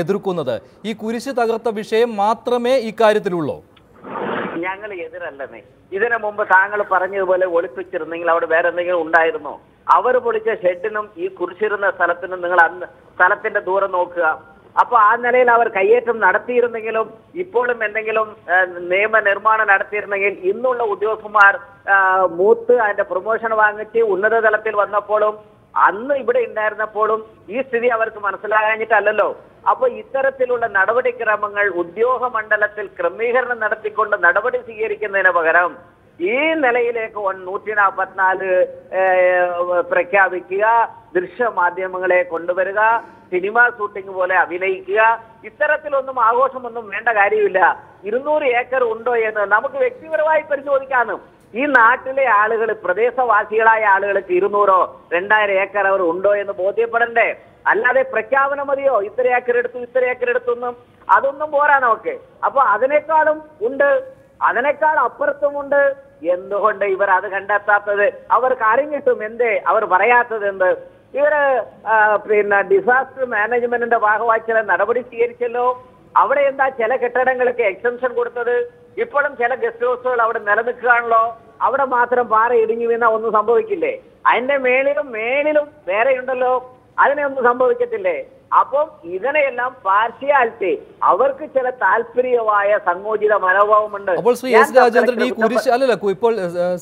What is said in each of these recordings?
എതിർക്കുന്നത്. ഈ കുരിശ് തകർത്ത വിഷയം മാത്രമേ ഇക്കാര്യത്തിലുള്ളൂ. ഞങ്ങൾ എതിരല്ലെന്നേ ഇതിനു മുമ്പ് താങ്കൾ പറഞ്ഞതുപോലെ ഒളിപ്പിച്ചിരുന്നെങ്കിൽ അവിടെ വേറെ എന്തെങ്കിലും ഉണ്ടായിരുന്നോ? അവർ പൊളിച്ച ഷെഡിനും ഈ കുരിശിരുന്ന സ്ഥലത്തിനും നിങ്ങൾ അന്ന് സ്ഥലത്തിന്റെ ദൂരം നോക്കുക. അപ്പൊ ആ നിലയിൽ അവർ കയ്യേറ്റം നടത്തിയിരുന്നെങ്കിലും ഇപ്പോഴും എന്തെങ്കിലും നിയമനിർമ്മാണം നടത്തിയിരുന്നെങ്കിൽ ഇന്നുള്ള ഉദ്യോഗസ്ഥന്മാർ മൂത്ത് അതിന്റെ പ്രൊമോഷൻ വാങ്ങിച്ച് ഉന്നത തലത്തിൽ വന്നപ്പോഴും അന്ന് ഇവിടെ ഉണ്ടായിരുന്നപ്പോഴും ഈ സ്ഥിതി അവർക്ക് മനസ്സിലാകാഞ്ഞിട്ടല്ലല്ലോ. അപ്പൊ ഇത്തരത്തിലുള്ള നടപടിക്രമങ്ങൾ ഉദ്യോഗ മണ്ഡലത്തിൽ ക്രമീകരണം നടത്തിക്കൊണ്ട് നടപടി സ്വീകരിക്കുന്നതിന് പകരം ഈ നിലയിലേക്ക് നൂറ്റി നാൽപ്പത്തിനാല് പ്രഖ്യാപിക്കുക ദൃശ്യമാധ്യമങ്ങളെ കൊണ്ടുവരിക സിനിമ ഷൂട്ടിംഗ് പോലെ അഭിനയിക്കുക. ഇത്തരത്തിലൊന്നും ആഘോഷമൊന്നും വേണ്ട കാര്യമില്ല. ഇരുന്നൂറ് ഏക്കർ ഉണ്ടോ എന്ന് നമുക്ക് വ്യക്തിപരമായി പരിശോധിക്കാനും ഈ നാട്ടിലെ ആളുകൾ പ്രദേശവാസികളായ ആളുകൾക്ക് ഇരുന്നൂറോ രണ്ടായിരം ഏക്കർ അവർ ഉണ്ടോ എന്ന് ബോധ്യപ്പെടണ്ടേ? അല്ലാതെ പ്രഖ്യാപനം മതിയോ? ഇത്ര ഏക്കർ എടുത്തു ഇത്ര ഏക്കർ എടുത്തൊന്നും? അതൊന്നും പോരാ നമുക്ക്. അപ്പൊ അതിനേക്കാളും ഉണ്ട് അതിനേക്കാൾ അപ്പുറത്തും ഉണ്ട്. എന്തുകൊണ്ട് ഇവർ അത് കണ്ടെത്താത്തത്? അവർക്ക് അറിഞ്ഞിട്ടും എന്തേ? അവർ പറയാത്തത് എന്ത്? ഇവർ പിന്നെ ഡിസാസ്റ്റർ മാനേജ്മെന്റിന്റെ ഭാഗമായി ചില നടപടി സ്വീകരിച്ചല്ലോ. അവിടെ എന്താ ചില കെട്ടിടങ്ങൾക്ക് എക്സംഷൻ കൊടുത്തത്? ഇപ്പോഴും ചില ഗസ്റ്റ് ഹൗസുകൾ അവിടെ നിലനിൽക്കുകയാണല്ലോ. അവിടെ മാത്രം പാറ ഇടിഞ്ഞു വീണ ഒന്നും സംഭവിക്കില്ലേ? അതിന്റെ മേളിലും മേളിലും വേറെയുണ്ടല്ലോ. അതിനെ ഒന്നും സംഭവിക്കത്തില്ലേ? അപ്പം ഇതിനെയെല്ലാം പാർഷ്യാലിറ്റി. അവർക്ക് ചില താല്പര്യമായ സങ്കോചിത മനോഭാവമുണ്ട്. അപ്പോൾ ശ്രീ എസ് രാജേന്ദ്രൻ ഈ കുരിശ് അല്ലല്ല ഇപ്പോൾ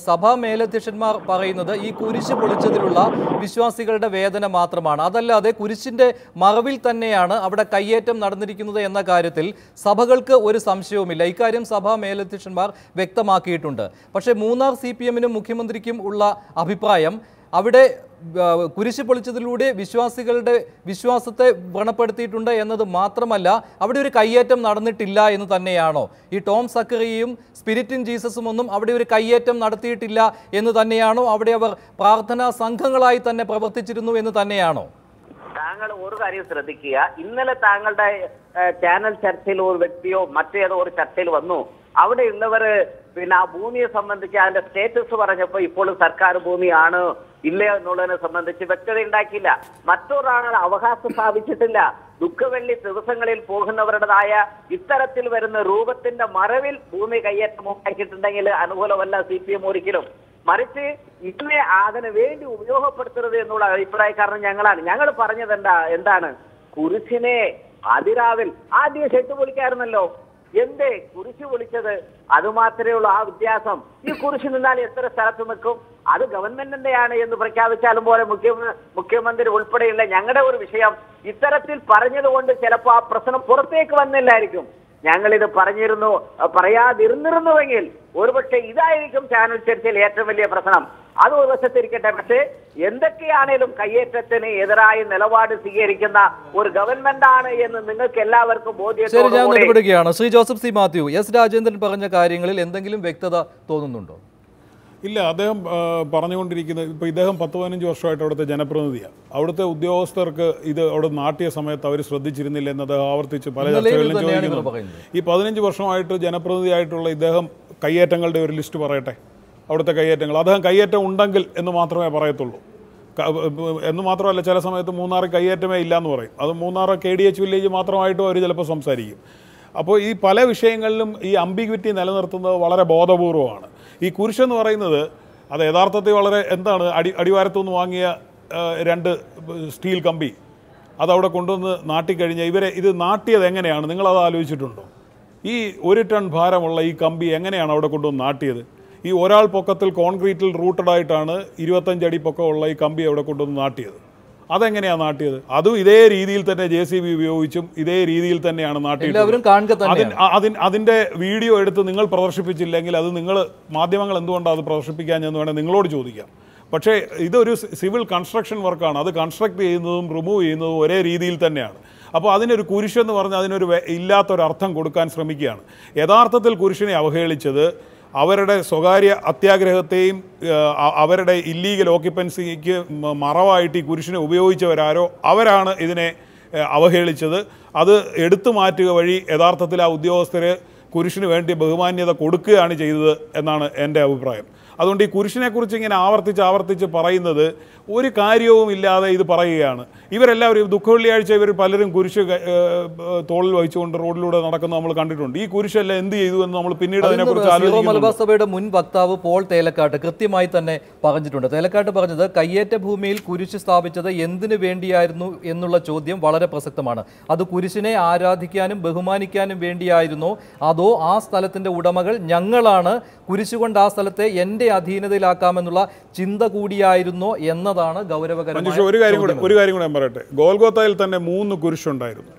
സഭാ മേലധ്യക്ഷന്മാർ പറയുന്നത് ഈ കുരിശ് പൊളിച്ചതിലുള്ള വിശ്വാസികളുടെ വേദന മാത്രമാണ്. അതല്ലാതെ കുരിശിന്റെ മറവിൽ തന്നെയാണ് അവിടെ കയ്യേറ്റം നടന്നിരിക്കുന്നത് എന്ന കാര്യത്തിൽ സഭകൾക്ക് ഒരു സംശയവുമില്ല. ഇക്കാര്യം സഭാ മേലധ്യക്ഷന്മാർ വ്യക്തമാക്കിയിട്ടുണ്ട്. പക്ഷേ മൂന്നാർ സി പി എമ്മിനും മുഖ്യമന്ത്രിക്കും ഉള്ള അഭിപ്രായം അവിടെ കുരിശ് പൊളിച്ചതിലൂടെ വിശ്വാസികളുടെ വിശ്വാസത്തെ വ്രണപ്പെടുത്തിയിട്ടുണ്ട് എന്നത് മാത്രമല്ല അവിടെ ഒരു കയ്യേറ്റം നടന്നിട്ടില്ല എന്ന് തന്നെയാണോ? ഈ ടോം സക്കറിയും സ്പിരിറ്റിൻ ജീസസും ഒന്നും അവിടെ ഒരു കയ്യേറ്റം നടത്തിയിട്ടില്ല എന്ന് തന്നെയാണോ? അവിടെ അവർ പ്രാർത്ഥനാ സംഘങ്ങളായി തന്നെ പ്രവർത്തിച്ചിരുന്നു എന്ന് തന്നെയാണോ? താങ്കൾ ഒരു കാര്യം ശ്രദ്ധിക്കുക. ഇന്നലെ താങ്കളുടെ ചാനൽ ചർച്ചയിൽ ഒരു വ്യക്തിയോ മറ്റേതോ ഒരു ചർച്ചയിൽ വന്നു. അവിടെയുള്ളവര് പിന്നെ ആ ഭൂമിയെ സംബന്ധിച്ച് അതിന്റെ സ്റ്റേറ്റസ് പറഞ്ഞപ്പോ ഇപ്പോൾ സർക്കാർ ഭൂമിയാണ് ഇല്ല എന്നുള്ളതിനെ സംബന്ധിച്ച് വ്യക്തത ഉണ്ടാക്കിയില്ല. മറ്റൊരാൾ അവകാശം സ്ഥാപിച്ചിട്ടില്ല. ദുഃഖവെള്ളി ദിവസങ്ങളിൽ പോകുന്നവരുടേതായ ഇത്തരത്തിൽ വരുന്ന രൂപത്തിന്റെ മറവിൽ ഭൂമി കയ്യേറ്റം ഉണ്ടാക്കിയിട്ടുണ്ടെങ്കിൽ അനുകൂലമല്ല സി പി എം ഒരിക്കലും. മറിച്ച് ഇതിനെ അതിന് വേണ്ടി ഉപയോഗപ്പെടുത്തരുത് എന്നുള്ള അഭിപ്രായക്കാരൻ ഞങ്ങളാണ്. ഞങ്ങൾ പറഞ്ഞത് എന്താ എന്താണ്? കുരിശിനെ അതിരാവിൽ ആദ്യം ഷെട്ട് പൊളിക്കായിരുന്നല്ലോ. എന്തേ കുരിശ് വിളിച്ചത്? അത് മാത്രമേ ഉള്ളൂ ആ വ്യത്യാസം. ഈ കുരിശ് നിന്നാൽ എത്ര സ്ഥലത്ത് നിൽക്കും? അത് ഗവൺമെന്റിന്റെയാണ് എന്ന് പ്രഖ്യാപിച്ചാലും പോലെ മുഖ്യ മുഖ്യമന്ത്രി ഉൾപ്പെടെയുള്ള ഞങ്ങളുടെ ഒരു വിഷയം ഇത്തരത്തിൽ പറഞ്ഞതുകൊണ്ട് ചിലപ്പോൾ ആ പ്രശ്നം പുറത്തേക്ക് വന്നില്ലായിരിക്കും. ഞങ്ങളിത് പറഞ്ഞിരുന്നു പറയാതിരുന്നിരുന്നുവെങ്കിൽ ഒരുപക്ഷെ ഇതായിരിക്കും ചാനൽ ചർച്ചയിൽ ഏറ്റവും വലിയ പ്രശ്നം. അത് ഒരു വശത്തിരിക്കട്ടെ പക്ഷേ എന്തൊക്കെയാണേലും കയ്യേറ്റത്തിന് എതിരായ നിലപാട് സ്വീകരിക്കുന്ന ഒരു ഗവൺമെന്റ് ആണ് എന്ന് നിങ്ങൾക്ക് എല്ലാവർക്കും ബോധ്യപ്പെടുകയാണ് ഞാൻ ഇടപെടുകയാണ് ശ്രീ ജോസഫ് സി മാത്യു എസ് രാജേന്ദ്രൻ പറഞ്ഞ കാര്യങ്ങളിൽ എന്തെങ്കിലും വ്യക്തത തോന്നുന്നുണ്ടോ? ഇല്ല അദ്ദേഹം പറഞ്ഞുകൊണ്ടിരിക്കുന്നത് ഇപ്പോൾ ഇദ്ദേഹം പത്ത് പതിനഞ്ച് വർഷമായിട്ട് അവിടുത്തെ ജനപ്രതിനിധിയാണ്. അവിടുത്തെ ഉദ്യോഗസ്ഥർക്ക് ഇത് അവിടെ നാട്ടിയ സമയത്ത് അവർ ശ്രദ്ധിച്ചിരുന്നില്ല എന്ന് അദ്ദേഹം ആവർത്തിച്ച് പല ചർച്ചകളിലും പറയുന്നത്. ഈ പതിനഞ്ച് വർഷമായിട്ട് ജനപ്രതിനിധിയായിട്ടുള്ള ഇദ്ദേഹം കയ്യേറ്റങ്ങളുടെ ഒരു ലിസ്റ്റ് പറയട്ടെ. അവിടുത്തെ കയ്യേറ്റങ്ങൾ. അദ്ദേഹം കയ്യേറ്റം ഉണ്ടെങ്കിൽ എന്ന് മാത്രമേ പറയത്തുള്ളൂ. എന്ന് മാത്രമല്ല ചില സമയത്ത് മൂന്നാർ കയ്യേറ്റമേ ഇല്ല എന്ന് പറയും. അത് Munnar K D H village മാത്രമായിട്ടും അവർ ചിലപ്പോൾ സംസാരിക്കും. അപ്പോൾ ഈ പല വിഷയങ്ങളിലും ഈ അംബിഗ്വിറ്റി നിലനിർത്തുന്നത് വളരെ ബോധപൂർവമാണ്. ഈ കുരിശെന്ന് പറയുന്നത് അത് യഥാർത്ഥത്തിൽ വളരെ എന്താണ് അടി അടിവാരത്തുനിന്ന് വാങ്ങിയ രണ്ട് സ്റ്റീൽ കമ്പി. അതവിടെ കൊണ്ടുവന്ന് നാട്ടിക്കഴിഞ്ഞാൽ ഇവരെ ഇത് നാട്ടിയത് എങ്ങനെയാണ്? നിങ്ങളത് ആലോചിച്ചിട്ടുണ്ടോ? ഈ ഒരു ടൺ ഭാരമുള്ള ഈ കമ്പി എങ്ങനെയാണ് അവിടെ കൊണ്ടുവന്ന് നാട്ടിയത്? ഈ ഒരാൾ പൊക്കത്തിൽ കോൺക്രീറ്റിൽ റൂട്ടഡ് ആയിട്ടാണ് ഇരുപത്തഞ്ചടി പൊക്കമുള്ള ഈ കമ്പി അവിടെ കൊണ്ടുവന്ന് നാട്ടിയത്. അതെങ്ങനെയാണ് നാട്ടിയത്? അതും ഇതേ രീതിയിൽ തന്നെ ജെ സി ബി ഉപയോഗിച്ചും ഇതേ രീതിയിൽ തന്നെയാണ് നാട്ടിയത് അതിന്റെ വീഡിയോ എടുത്ത് നിങ്ങൾ പ്രദർശിപ്പിച്ചില്ലെങ്കിൽ അത് നിങ്ങൾ മാധ്യമങ്ങൾ എന്തുകൊണ്ടാണ് അത് പ്രദർശിപ്പിക്കാഞ്ഞെന്ന് വേണേൽ നിങ്ങളോട് ചോദിക്കാം. പക്ഷേ ഇതൊരു സിവിൽ കൺസ്ട്രക്ഷൻ വർക്കാണ്. അത് കൺസ്ട്രക്ട് ചെയ്യുന്നതും റിമൂവ് ചെയ്യുന്നതും ഒരേ രീതിയിൽ തന്നെയാണ്. അപ്പോൾ അതിനൊരു കുരിശെന്ന് പറഞ്ഞാൽ അതിനൊരു ഇല്ലാത്തൊരർത്ഥം കൊടുക്കാൻ ശ്രമിക്കുകയാണ്. യഥാർത്ഥത്തിൽ കുരിശിനെ അവഹേളിച്ചത് അവരുടെ സ്വകാര്യ അത്യാഗ്രഹത്തെയും അവരുടെ ഇല്ലീഗൽ ഓക്യുപ്പൻസിക്ക് മറവായിട്ട് ഈ കുരിശിനെ ഉപയോഗിച്ചവരാരോ അവരാണ് ഇതിനെ അവഹേളിച്ചത്. അത് എടുത്തു മാറ്റുക വഴി യഥാർത്ഥത്തിൽ ആ ഉദ്യോഗസ്ഥർ കുരിശിന് വേണ്ടി ബഹുമാന്യത കൊടുക്കുകയാണ് ചെയ്തത് എന്നാണ് എന്റെ അഭിപ്രായം. അതുകൊണ്ട് ഈ കുരിശിനെക്കുറിച്ച് ഇങ്ങനെ ആവർത്തിച്ച് ആവർത്തിച്ച് പറയുന്നത് ഒരു കാര്യവും ഇല്ലാതെ ഇത് പറയുകയാണ്. ഇവരെല്ലാവരും ദുഃഖ വെള്ളിയാഴ്ച ഇവർ പലരും കുരിശ് തോളിൽ വഹിച്ചുകൊണ്ട് റോഡിലൂടെ നടക്കുന്നത് നമ്മൾ കണ്ടിട്ടുണ്ട്. ഈ കുരിശെല്ലാം എന്ത് ചെയ്തു എന്ന് നമ്മൾ പിന്നീട് അതിനെക്കുറിച്ച് മലബാസഭയുടെ സഭയുടെ മുൻ വക്താവ് പോൾ തേലക്കാട്ട് കൃത്യമായി തന്നെ പറഞ്ഞിട്ടുണ്ട്. തേലക്കാട്ട് പറഞ്ഞത് കയ്യേറ്റ ഭൂമിയിൽ കുരിശ് സ്ഥാപിച്ചത് എന്തിനു വേണ്ടിയായിരുന്നു എന്നുള്ള ചോദ്യം വളരെ പ്രസക്തമാണ്. അത് കുരിശിനെ ആരാധിക്കാനും ബഹുമാനിക്കാനും വേണ്ടിയായിരുന്നോ. അതോ ആ സ്ഥലത്തിന്റെ ഉടമകൾ ഞങ്ങളാണ് കുരിശുകൊണ്ട് ആ സ്ഥലത്തെ എന്റെ അധീനതയിലാക്കാമെന്നുള്ള ചിന്ത കൂടിയായിരുന്നോ എന്നതാണ് ഗൗരവകരം ഒരു കാര്യം കൂടെ ഒരു കാര്യം കൂടെ ഞാൻ പറയട്ടെ. ഗോൽഗോത്തയിൽ തന്നെ മൂന്ന് കുരിശുണ്ടായിരുന്നു.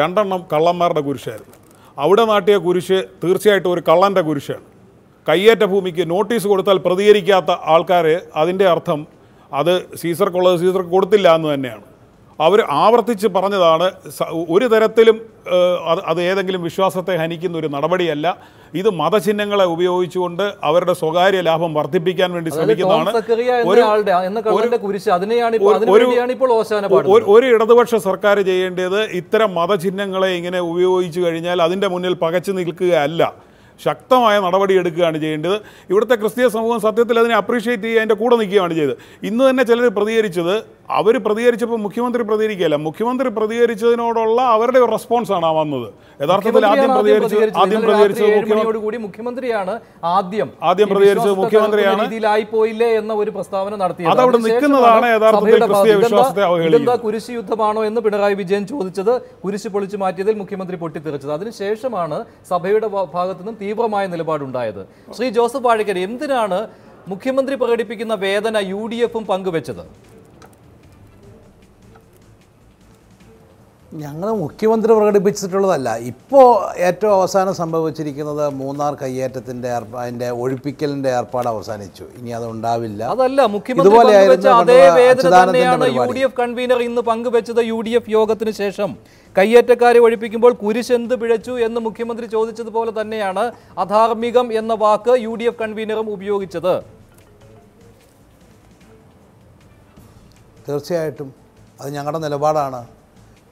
രണ്ടെണ്ണം കള്ളന്മാരുടെ കുരിശായിരുന്നു. അവിടെ നാട്ടിയ കുരിശ് തീർച്ചയായിട്ടും ഒരു കള്ളന്റെ കുരിശാണ്. കയ്യേറ്റ ഭൂമിക്ക് നോട്ടീസ് കൊടുത്താൽ പ്രതികരിക്കാത്ത ആൾക്കാർ അതിന്റെ അർത്ഥം അത് സീസർക്കുള്ളത് സീസർക്ക് കൊടുത്തില്ല എന്ന് തന്നെയാണ്. അവർ ആവർത്തിച്ച് പറഞ്ഞതാണ് ഒരു തരത്തിലും അത് അത് ഏതെങ്കിലും വിശ്വാസത്തെ ഹനിക്കുന്ന ഒരു നടപടിയല്ല. ഇത് മതചിഹ്നങ്ങളെ ഉപയോഗിച്ചുകൊണ്ട് അവരുടെ സ്വകാര്യ ലാഭം വർദ്ധിപ്പിക്കാൻ വേണ്ടി ശ്രമിക്കുന്നതാണ്. ഒരു- ഇടതുപക്ഷ സർക്കാർ ചെയ്യേണ്ടത് ഇത്തരം മതചിഹ്നങ്ങളെ ഇങ്ങനെ ഉപയോഗിച്ചു കഴിഞ്ഞാൽ അതിന്റെ മുന്നിൽ പകച്ചു നിൽക്കുകയല്ല. ശക്തമായ നടപടി എടുക്കുകയാണ് ചെയ്യേണ്ടത്. ഇവിടുത്തെ ക്രിസ്തീയ സമൂഹം സത്യത്തിൽ അതിനെ അപ്രീഷിയേറ്റ് ചെയ്യുക അതിന്റെ കൂടെ നിൽക്കുകയാണ് ചെയ്തത്. ഇന്ന് തന്നെ ചിലർ പ്രതികരിച്ചത് അവർ പ്രതികരിച്ചപ്പോൾ മുഖ്യമന്ത്രി പ്രതികരിക്കുകയല്ല. മുഖ്യമന്ത്രി പ്രതികരിച്ചതിനോടുള്ള അവരുടെ ഒരു റെസ്പോൺസാണ് ആ വന്നത്. യഥാർത്ഥത്തിൽ ആദ്യം പ്രതികരിച്ചത് ആദ്യം പ്രതികരിച്ചത് കൂടി മുഖ്യമന്ത്രിയാണ് ആദ്യം ആദ്യം പ്രതികരിച്ചത് മുഖ്യമന്ത്രിയാണ്. പോയില്ലേ എന്ന ഒരു പ്രസ്താവന നടത്തി അതവിടെ നിൽക്കുന്നതാണ് യഥാർത്ഥത്തിൽ ക്രിസ്തീയ വിശ്വാസത്തെ അവഹേളിക്കുന്നത്. കുരിശി കുരിശ് യുദ്ധമാണോ എന്ന് പിണറായി വിജയൻ ചോദിച്ചത്. കുരിശ് പൊളിച്ചു മാറ്റിയതിൽ മുഖ്യമന്ത്രി പൊട്ടിത്തെറിച്ചത്. അതിനുശേഷമാണ് സഭയുടെ ഭാഗത്തു നിന്നും തീവ്രമായ നിലപാടുണ്ടായത്. ശ്രീ ജോസഫ് വാഴക്കർ എന്തിനാണ് മുഖ്യമന്ത്രി പ്രകടിപ്പിക്കുന്ന വേദന യു ഡി എഫും പങ്കുവെച്ചത്? ഞങ്ങൾ മുഖ്യമന്ത്രി പ്രകടിപ്പിച്ചിട്ടുള്ളതല്ല. ഇപ്പോൾ ഏറ്റവും അവസാനം സംഭവിച്ചിരിക്കുന്നത് മൂന്നാർ കയ്യേറ്റത്തിന്റെ അതിന്റെ ഒഴിപ്പിക്കലിന്റെ ഏർപ്പാട് അവസാനിച്ചു. ഇനി അത് ഉണ്ടാവില്ല. അതല്ല മുഖ്യമന്ത്രി യു ഡി എഫ് കൺവീനർ ഇന്ന് പങ്കുവെച്ചത് യു ഡി എഫ് യോഗത്തിന് ശേഷം. കയ്യേറ്റക്കാരെ ഒഴിപ്പിക്കുമ്പോൾ കുരിശ് എന്ത് പിഴച്ചു എന്ന് മുഖ്യമന്ത്രി ചോദിച്ചതുപോലെ തന്നെയാണ് അധാർമികം എന്ന വാക്ക് യു ഡി എഫ് കൺവീനറും ഉപയോഗിച്ചത്. തീർച്ചയായിട്ടും. അത് ഞങ്ങളുടെ നിലപാടാണ്.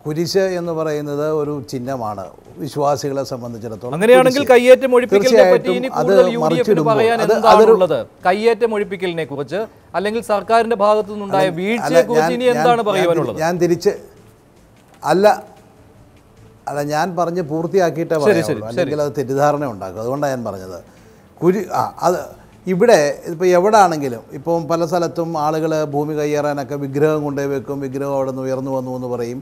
കുരിശ് എന്ന് പറയുന്നത് ഒരു ചിഹ്നമാണ് വിശ്വാസികളെ സംബന്ധിച്ചിടത്തോളം. അങ്ങനെയാണെങ്കിൽ. കയ്യേറ്റം ഒഴിപ്പിക്കലിനെ പറ്റി തീർച്ചയായിട്ടും ഇനി കൂടുതൽ യു ഡി എഫിന് പറയാൻ എന്താണുള്ളത് കയ്യേറ്റം ഒഴിപ്പിക്കലിനെ കുറിച്ച് അല്ലെങ്കിൽ സർക്കാരിന്റെ ഭാഗത്തു നിന്നുണ്ടായ വീഴ്ചയെ കുറിച്ച് ഇനി എന്താണ് പറയുവാനുള്ളത്? ഞാൻ തിരിച്ച് അല്ല അല്ല ഞാൻ പറഞ്ഞ് പൂർത്തിയാക്കിയിട്ടേ പറയുള്ളൂ അല്ലെങ്കിൽ അത് തെറ്റിദ്ധാരണ ഉണ്ടാക്കും. അതുകൊണ്ടാണ് ഞാൻ പറഞ്ഞത്. കുരി ആ അത് ഇവിടെ ഇപ്പോൾ എവിടെ ആണെങ്കിലും ഇപ്പം പല സ്ഥലത്തും ആളുകൾ ഭൂമി കയ്യേറാനൊക്കെ വിഗ്രഹം കൊണ്ടുപോയി വെക്കും. വിഗ്രഹം അവിടെ നിന്ന് ഉയർന്നു വന്നു എന്ന് പറയും.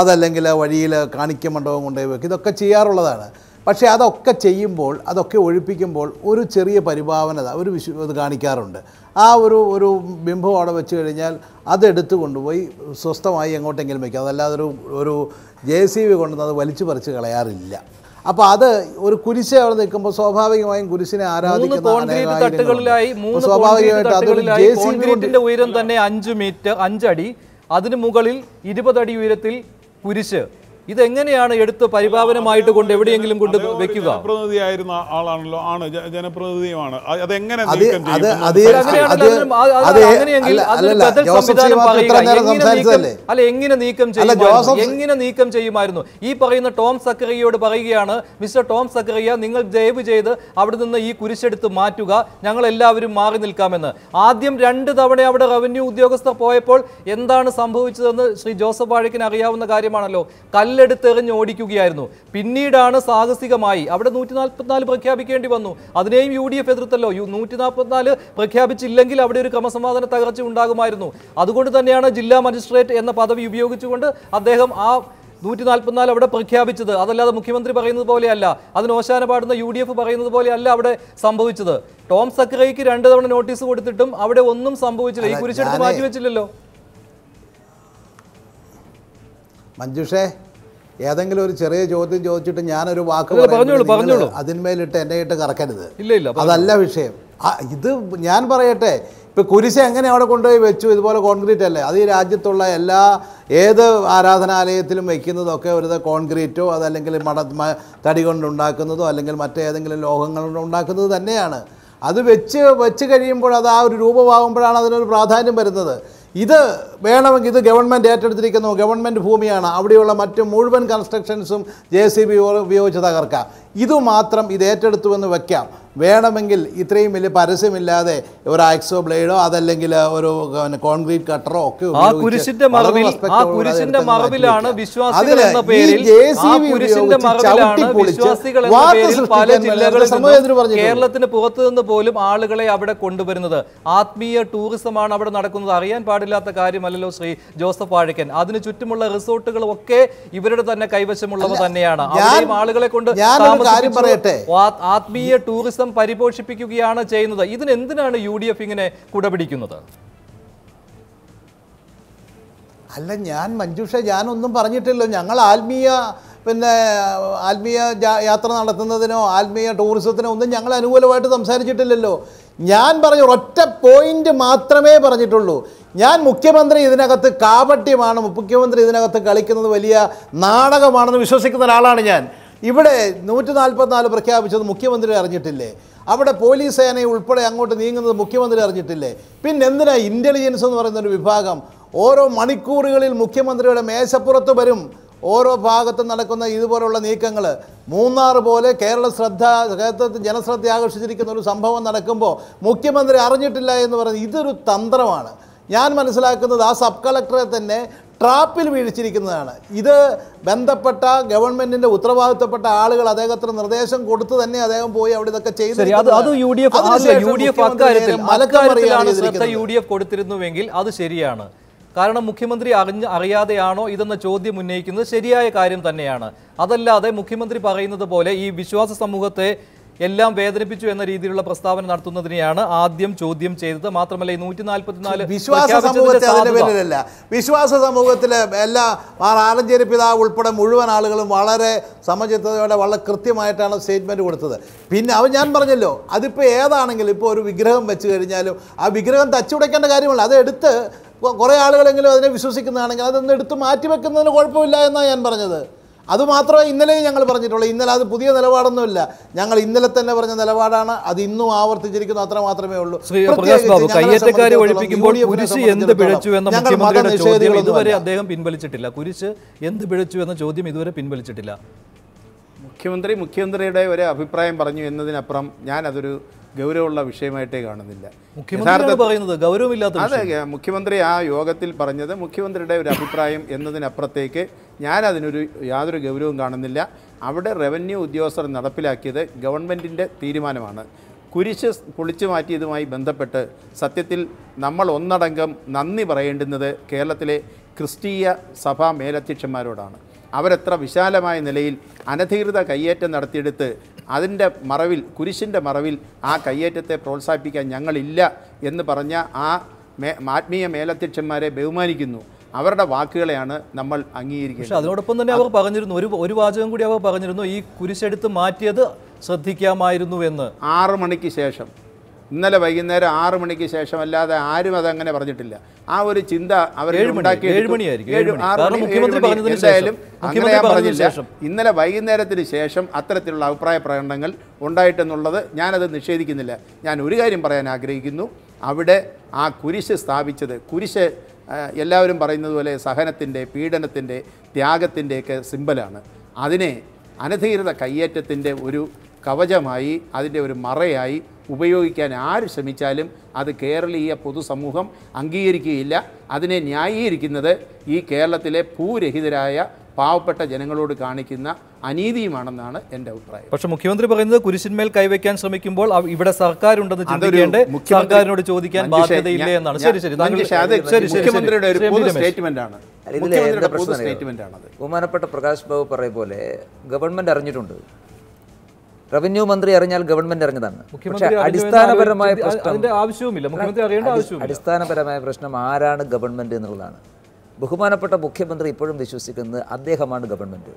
അതല്ലെങ്കിൽ വഴിയിൽ കാണിക്ക മണ്ഡപം കൊണ്ടുപോയി വെക്കും. ഇതൊക്കെ ചെയ്യാറുള്ളതാണ്. പക്ഷേ അതൊക്കെ ചെയ്യുമ്പോൾ അതൊക്കെ ഒഴിപ്പിക്കുമ്പോൾ ഒരു ചെറിയ പരിഭാവനത ഒരു വിശ്വ ഇത് കാണിക്കാറുണ്ട്. ആ ഒരു ഒരു ബിംബം അവിടെ വെച്ച് കഴിഞ്ഞാൽ അതെടുത്ത് കൊണ്ടുപോയി സ്വസ്ഥമായി എങ്ങോട്ടെങ്കിലും വയ്ക്കും അതല്ലാതെ ഒരു ഒരു ജെ സി ബി കൊണ്ടുവന്ന് അത് വലിച്ചു പറിച്ച് കളയാറില്ല. അപ്പോൾ അത് ഒരു കുരിശ് അവിടെ നിൽക്കുമ്പോൾ സ്വാഭാവികമായും കുരിശിനെ ആരാധിക്കുന്ന സ്വാഭാവികമായിട്ട് അതൊരു ജെ സി ബി ഉയരം തന്നെ അഞ്ച് മീറ്റർ അഞ്ചടി. അതിന് മുകളിൽ ഇരുപതടി ഉയരത്തിൽ കുരിശ്. ഇതെങ്ങനെയാണ് എടുത്ത് പരിപാവനമായിട്ട് കൊണ്ട് എവിടെയെങ്കിലും കൊണ്ട് വെക്കുക? ജനപ്രതിനിധിയായിരുന്ന ആളാണല്ലോ ആണ് ജനപ്രതിനിധിയുമാണ്. അതെങ്ങനെ അല്ല. എങ്ങനെ നീക്കം- അല്ല എങ്ങനെ നീക്കം അല്ല, ചെയ്യുമായിരുന്നു? എങ്ങനെ നീക്കം ചെയ്യുമായിരുന്നു? ഈ പറയുന്ന ടോം സക്കറിയോട് പറയുകയാണ് മിസ്റ്റർ ടോം സക്കറിയ നിങ്ങൾ ദയവ് ചെയ്ത് അവിടെ നിന്ന് ഈ കുരിശെടുത്ത് മാറ്റുക. ഞങ്ങൾ എല്ലാവരും മാറി നിൽക്കാമെന്ന്. ആദ്യം രണ്ട് തവണ അവിടെ റവന്യൂ ഉദ്യോഗസ്ഥർ പോയപ്പോൾ എന്താണ് സംഭവിച്ചതെന്ന് ശ്രീ ജോസഫ് വാഴക്കിന് അറിയാവുന്ന കാര്യമാണല്ലോ. കല്ലെടുത്തെറിഞ്ഞ് ഓടിക്കുകയായിരുന്നു. പിന്നീടാണ് സാഹസികമായി അവിടെ നൂറ്റി നാൽപ്പത്തിനാല് പ്രഖ്യാപിക്കേണ്ടി വന്നു. അതിനെയും യു ഡി എഫ് എതിർത്തല്ലോ. നൂറ്റി നാൽപ്പത്തിനാല് പ്രഖ്യാപിച്ചില്ലെങ്കിൽ അവിടെ ഒരു ക്രമസമാധാന തകർച്ച ഉണ്ടാകുമായിരുന്നു. അതുകൊണ്ട് തന്നെയാണ് ജില്ലാ മജിസ്ട്രേറ്റ് എന്ന പദവി ഉപയോഗിച്ചുകൊണ്ട് അദ്ദേഹം ആ നൂറ്റി നാൽപ്പത്തിനാല് അവിടെ പ്രഖ്യാപിച്ചത്. അതല്ലാതെ മുഖ്യമന്ത്രി പറയുന്നത് പോലെയല്ല. അതിന് ഓശാന പാടുന്ന യു ഡി എഫ് പറയുന്നത് പോലെയല്ല അവിടെ സംഭവിച്ചത്. ടോം സക്രയ്ക്ക് രണ്ട് തവണ നോട്ടീസ് കൊടുത്തിട്ടും അവിടെ ഒന്നും സംഭവിച്ചില്ല. ഈ കുരിശെടുത്ത് മാറ്റിവെച്ചില്ലല്ലോ. മഞ്ജുഷേ ഏതെങ്കിലും ഒരു ചെറിയ ചോദ്യം ചോദിച്ചിട്ട് ഞാനൊരു വാക്ക് പറഞ്ഞോളൂ. അതിന്മേലിട്ട് എന്നെ ഇട്ട് കറക്കരുത്. ഇല്ല ഇല്ല അതല്ല വിഷയം. ഇത് ഞാൻ പറയട്ടെ ഇപ്പൊ കുരിശ് എങ്ങനെ അവിടെ കൊണ്ടുപോയി വെച്ചു? ഇതുപോലെ കോൺക്രീറ്റ് അല്ലേ? അത് ഈ രാജ്യത്തുള്ള എല്ലാ ഏത് ആരാധനാലയത്തിലും വെക്കുന്നതൊക്കെ ഒരു കോൺക്രീറ്റോ അതല്ലെങ്കിൽ മട തടി കൊണ്ടുണ്ടാക്കുന്നതോ അല്ലെങ്കിൽ മറ്റേതെങ്കിലും ലോഹങ്ങൾ ഉണ്ടാക്കുന്നത് തന്നെയാണ്. അത് വെച്ച് വെച്ച് കഴിയുമ്പോൾ അത് ആ ഒരു രൂപമാകുമ്പോഴാണ് അതിനൊരു പ്രാധാന്യം വരുന്നത്. ഇത് വേണമെങ്കിൽ ഇത് ഗവൺമെന്റ് ഏറ്റെടുത്തിരിക്കുന്നു. ഗവൺമെന്റ് ഭൂമിയാണ്. അവിടെയുള്ള മറ്റ് മുഴുവൻ കൺസ്ട്രക്ഷൻസും ജെ സി ബി ഉപയോഗിച്ച് തകർക്കാം. ഇത് മാത്രം ഇത് ഏറ്റെടുത്തുവെന്ന് വയ്ക്കാം വെക്കാം. വേണമെങ്കിൽ ഇത്രയും വലിയ പരസ്യമില്ലാതെ ഒരു ആക്സോ ബ്ലേഡോ അതല്ലെങ്കിൽ ഒരു കോൺക്രീറ്റ് കട്ടറോ ഒക്കെ ആ കുരിശിന്റെ മറവിൽ ആ കുരിശിന്റെ മറവിലാണ് വിശ്വാസികൾ എന്ന പേരിൽ ആ കുരിശിന്റെ മറവിലാണ് വിശ്വാസികൾ എന്ന പേരിൽ പല ജില്ലകളിൽ. കേരളത്തിന് പുറത്തു നിന്ന് പോലും ആളുകളെ അവിടെ കൊണ്ടുവരുന്നത്. ആത്മീയ ടൂറിസമാണ് അവിടെ നടക്കുന്നത്. അറിയാൻ പാടില്ലാത്ത കാര്യമല്ലല്ലോ ശ്രീ ജോസഫ് ആഴക്കൻ അതിന് ചുറ്റുമുള്ള റിസോർട്ടുകളും ഒക്കെ ഇവരുടെ തന്നെ കൈവശമുള്ളവ തന്നെയാണ്. ആളുകളെ കൊണ്ട് കാര്യം പറയട്ടെ. ആത്മീയ ടൂറിസം പരിപോഷിപ്പിക്കുകയാണ് ചെയ്യുന്നത്. ഇതിന് എന്തിനാണ് യു ഡി എഫ് ഇങ്ങനെ കുടപിടിക്കുന്നത്? അല്ല ഞാൻ മഞ്ജുഷ ഞാനൊന്നും പറഞ്ഞിട്ടില്ല. ഞങ്ങൾ ആത്മീയ പിന്നെ ആത്മീയ യാത്ര നടത്തുന്നതിനോ ആത്മീയ ടൂറിസത്തിനോ ഒന്നും ഞങ്ങൾ അനുകൂലമായിട്ട് സംസാരിച്ചിട്ടില്ലല്ലോ. ഞാൻ പറഞ്ഞ ഒറ്റ പോയിന്റ് മാത്രമേ പറഞ്ഞിട്ടുള്ളൂ. ഞാൻ മുഖ്യമന്ത്രി ഇതിനകത്ത് കാപട്യമാണ് മുഖ്യമന്ത്രി ഇതിനകത്ത് കളിക്കുന്നത് വലിയ നാടകമാണെന്ന് വിശ്വസിക്കുന്ന ഒരാളാണ് ഞാൻ. ഇവിടെ നൂറ്റി നാൽപ്പത്തിനാല് പ്രഖ്യാപിച്ചത് മുഖ്യമന്ത്രി അറിഞ്ഞിട്ടില്ലേ? അവിടെ പോലീസ് സേന ഉൾപ്പെടെ അങ്ങോട്ട് നീങ്ങുന്നത് മുഖ്യമന്ത്രി അറിഞ്ഞിട്ടില്ലേ? പിന്നെ എന്തിനാ ഇന്റലിജൻസ് എന്ന് പറയുന്ന ഒരു വിഭാഗം? ഓരോ മണിക്കൂറുകളിൽ മുഖ്യമന്ത്രിയുടെ മേശപ്പുറത്ത് വരും. ഓരോ ഭാഗത്തും നടക്കുന്ന ഇതുപോലുള്ള നീക്കങ്ങൾ മൂന്നാർ പോലെ കേരള ശ്രദ്ധ കേരളത്തിൽ ജനശ്രദ്ധ ആകർഷിച്ചിരിക്കുന്ന ഒരു സംഭവം നടക്കുമ്പോൾ മുഖ്യമന്ത്രി അറിഞ്ഞിട്ടില്ല എന്ന് പറയുന്നത് ഇതൊരു തന്ത്രമാണ്. ഞാൻ മനസ്സിലാക്കുന്നത് ആ സബ് കളക്ടറെ തന്നെ ട്രാപ്പിൽ വീഴിച്ചിരിക്കുന്നതാണ് ഇത് ബന്ധപ്പെട്ട ഗവൺമെന്റിന്റെ ഉത്തരവാദിത്തപ്പെട്ട ആളുകൾ അദ്ദേഹത്തിന് നിർദ്ദേശം കൊടുത്തു തന്നെ അദ്ദേഹം പോയി അവിടെ ഇതൊക്കെ ചെയ്തു കൊടുത്തിരുന്നുവെങ്കിൽ അത് ശരിയാണ്. കാരണം മുഖ്യമന്ത്രി അറിഞ്ഞ അറിയാതെയാണോ ഇതെന്ന ചോദ്യം ഉന്നയിക്കുന്നത് ശരിയായ കാര്യം തന്നെയാണ്. അതല്ലാതെ മുഖ്യമന്ത്രി പറയുന്നത് പോലെ ഈ വിശ്വാസ സമൂഹത്തെ എല്ലാം വേദനിപ്പിച്ചു എന്ന രീതിയിലുള്ള പ്രസ്താവന നടത്തുന്നതിനെയാണ് ആദ്യം ചോദ്യം ചെയ്തത്. മാത്രമല്ല ഈ നൂറ്റി നാൽപ്പത്തിനാല് വിശ്വാസ സമൂഹത്തെ അതിന്റെ പേരിലല്ല. വിശ്വാസ സമൂഹത്തിലെ എല്ലാ ആലഞ്ചേരി പിതാവ് ഉൾപ്പെടെ മുഴുവൻ ആളുകളും വളരെ സമചിത്തതയോടെ വളരെ കൃത്യമായിട്ടാണ് സ്റ്റേറ്റ്മെന്റ് കൊടുത്തത്. പിന്നെ അവൻ ഞാൻ പറഞ്ഞല്ലോ അതിപ്പോൾ ഏതാണെങ്കിലും ഇപ്പോൾ ഒരു വിഗ്രഹം വെച്ച് കഴിഞ്ഞാലും ആ വിഗ്രഹം തച്ചുടയ്ക്കേണ്ട കാര്യമല്ല. അത് എടുത്ത് കുറേ ആളുകളെങ്കിലും അതിനെ വിശ്വസിക്കുന്നതാണെങ്കിൽ അതൊന്ന് എടുത്ത് മാറ്റി വെക്കുന്നതിന് കുഴപ്പമില്ല എന്നാണ് ഞാൻ പറഞ്ഞത്. അതുമാത്രമേ ഇന്നലെയും ഞങ്ങൾ പറഞ്ഞിട്ടുള്ളൂ. ഇന്നലെ അത് പുതിയ നിലപാടൊന്നുമില്ല. ഞങ്ങൾ ഇന്നലെ തന്നെ പറഞ്ഞ നിലപാടാണ്. അത് ഇന്നും ആവർത്തിച്ചിരിക്കുന്നു. അത്ര മാത്രമേ ഉള്ളൂ. കയ്യേറ്റക്കാരെ ഒഴിപ്പിക്കുമ്പോൾ കുരിശ് എന്ത് പിഴച്ചു എന്ന മുഖ്യമന്ത്രിയുടെ ചോദ്യം ഇതുവരെ അദ്ദേഹം പിൻവലിച്ചിട്ടില്ല. കുരിശ് എന്ത് പിഴച്ചു എന്ന ചോദ്യം ഇതുവരെ പിൻവലിച്ചിട്ടില്ല. മുഖ്യമന്ത്രി മുഖ്യമന്ത്രിയുടെ ഒരു അഭിപ്രായം പറഞ്ഞു എന്നതിനപ്പുറം ഞാൻ അതൊരു ഗൗരവമുള്ള വിഷയമായിട്ടേ കാണുന്നില്ല. പറയുന്നത് ഗൗരവമില്ലാത്ത അതെ. മുഖ്യമന്ത്രി ആ യോഗത്തിൽ പറഞ്ഞത് മുഖ്യമന്ത്രിയുടെ ഒരു അഭിപ്രായം എന്നതിനപ്പുറത്തേക്ക് ഞാൻ അതിനൊരു യാതൊരു ഗൗരവവും കാണുന്നില്ല. അവിടെ റവന്യൂ ഉദ്യോഗസ്ഥർ നടപ്പിലാക്കിയത് ഗവൺമെന്റിന്റെ തീരുമാനമാണ്. കുരിശ് പൊളിച്ചു മാറ്റിയതുമായി ബന്ധപ്പെട്ട് സത്യത്തിൽ നമ്മൾ ഒന്നടങ്കം നന്ദി പറയേണ്ടുന്നത് കേരളത്തിലെ ക്രിസ്തീയ സഭാ മേലധ്യക്ഷന്മാരോടാണ്. അവരെത്ര വിശാലമായ നിലയിൽ അനധികൃത കയ്യേറ്റം നടത്തിയെടുത്ത് അതിന്റെ മറവിൽ കുരിശിന്റെ മറവിൽ ആ കയ്യേറ്റത്തെ പ്രോത്സാഹിപ്പിക്കാൻ ഞങ്ങളില്ല എന്ന് പറഞ്ഞ ആ മേ ആത്മീയ മേലധ്യക്ഷന്മാരെ ബഹുമാനിക്കുന്നു. അവരുടെ വാക്കുകളെയാണ് നമ്മൾ അംഗീകരിക്കുന്നത് പക്ഷേ അതിനോടൊപ്പം തന്നെ അവർ പറഞ്ഞിരുന്നു ഒരു ഒരു വാചകം കൂടി അവർ പറഞ്ഞിരുന്നു ഈ കുരിശെടുത്ത് മാറ്റിയത് ശ്രദ്ധിക്കാമായിരുന്നു എന്ന്. ആറ് മണിക്ക് ശേഷം. ഇന്നലെ വൈകുന്നേരം ആറ് മണിക്ക് ശേഷം അല്ലാതെ ആരും അതങ്ങനെ പറഞ്ഞിട്ടില്ല. ആ ഒരു ചിന്ത അവർ എന്തായാലും അങ്ങനെ ഞാൻ പറഞ്ഞില്ല. ഇന്നലെ വൈകുന്നേരത്തിന് ശേഷം അത്തരത്തിലുള്ള അഭിപ്രായ പ്രകടനങ്ങൾ ഉണ്ടായിട്ടെന്നുള്ളത് ഞാനത് നിഷേധിക്കുന്നില്ല. ഞാൻ ഒരു കാര്യം പറയാൻ ആഗ്രഹിക്കുന്നു. അവിടെ ആ കുരിശ് സ്ഥാപിച്ചത് കുരിശ് എല്ലാവരും പറയുന്നത് പോലെ സഹനത്തിന്റെ പീഡനത്തിന്റെ ത്യാഗത്തിന്റെയൊക്കെ സിമ്പലാണ്. അതിനെ അനധികൃത കയ്യേറ്റത്തിന്റെ ഒരു കവചമായി അതിന്റെ ഒരു മറയായി ഉപയോഗിക്കാൻ ആര് ശ്രമിച്ചാലും അത് കേരളീയ പൊതുസമൂഹം അംഗീകരിക്കുകയില്ല. അതിനെ ന്യായീകരിക്കുന്നത് ഈ കേരളത്തിലെ ഭൂരഹിതരായ പാവപ്പെട്ട ജനങ്ങളോട് കാണിക്കുന്ന അനീതിയുമാണെന്നാണ് എന്റെ അഭിപ്രായം. പക്ഷെ മുഖ്യമന്ത്രി പറയുന്നത് കുരിശിന്മേൽ കൈവയ്ക്കാൻ ശ്രമിക്കുമ്പോൾ ഇവിടെ സർക്കാരുണ്ടെന്ന് ചിന്തിക്കേണ്ട? സർക്കാരിനോട് ചോദിക്കാൻ ബാധ്യതയില്ല എന്നാണ്. ശരി ശരി. മുഖ്യമന്ത്രിയുടെ ഒരു പൊതു സ്റ്റേറ്റ്മെന്റ് ആണ് ബഹുമാനപ്പെട്ട പ്രകാശ് ബാബു പറയ പോലെ ഗവൺമെന്റ് അറിഞ്ഞിട്ടുണ്ട്. റവന്യൂ മന്ത്രി അറിഞ്ഞാൽ ഗവൺമെന്റ് അറിഞ്ഞതാണ്. പക്ഷേ അടിസ്ഥാനപരമായ പ്രശ്നം അടിസ്ഥാനപരമായ പ്രശ്നം ആരാണ് ഗവൺമെന്റ് എന്നുള്ളതാണ്. ബഹുമാനപ്പെട്ട മുഖ്യമന്ത്രി ഇപ്പോഴും വിശ്വസിക്കുന്നത് അദ്ദേഹമാണ് ഗവൺമെന്റ്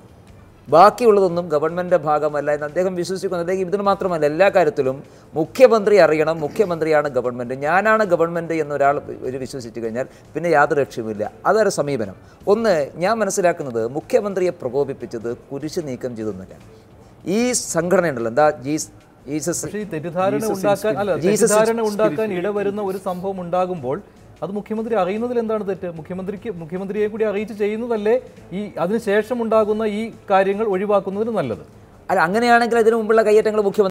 ബാക്കിയുള്ളതൊന്നും ഗവൺമെന്റിന്റെ ഭാഗമല്ല എന്ന് അദ്ദേഹം വിശ്വസിക്കുന്നു. അദ്ദേഹം ഇതിന് മാത്രമല്ല എല്ലാ കാര്യത്തിലും മുഖ്യമന്ത്രി അറിയണം. മുഖ്യമന്ത്രിയാണ് ഗവൺമെന്റ് ഞാനാണ് ഗവൺമെന്റ് എന്നൊരാൾ ഒരു വിശ്വസിച്ചു കഴിഞ്ഞാൽ പിന്നെ യാതൊരു ലക്ഷ്യവുമില്ല അതൊരു സമീപനം. ഒന്ന് ഞാൻ മനസ്സിലാക്കുന്നത് മുഖ്യമന്ത്രിയെ പ്രകോപിപ്പിച്ചത് കുരിശ് നീക്കം ചെയ്തൊന്നുമില്ല ഈ സംഘടന ഉണ്ടല്ലോ എന്താ ജീസ് ജീസസ് തെറ്റിദ്ധാരണ ഉണ്ടാക്കാൻ അല്ല തെറ്റിദ്ധാരണ ഉണ്ടാക്കാൻ ഇടവരുന്ന ഒരു സംഭവം ഉണ്ടാകുമ്പോൾ അത് മുഖ്യമന്ത്രി അറിയുന്നതിൽ എന്താണ് തെറ്റ്? മുഖ്യമന്ത്രിക്ക് മുഖ്യമന്ത്രിയെ കൂടി അറിയിച്ച് ചെയ്യുന്നതല്ലേ ഈ അതിനുശേഷം ഉണ്ടാകുന്ന ഈ കാര്യങ്ങൾ ഒഴിവാക്കുന്നതിന് നല്ലത്? അല്ല അങ്ങനെയാണെങ്കിൽ അതിനു മുമ്പുള്ള കയ്യേറ്റങ്ങൾ മുഖ്യമന്ത്രി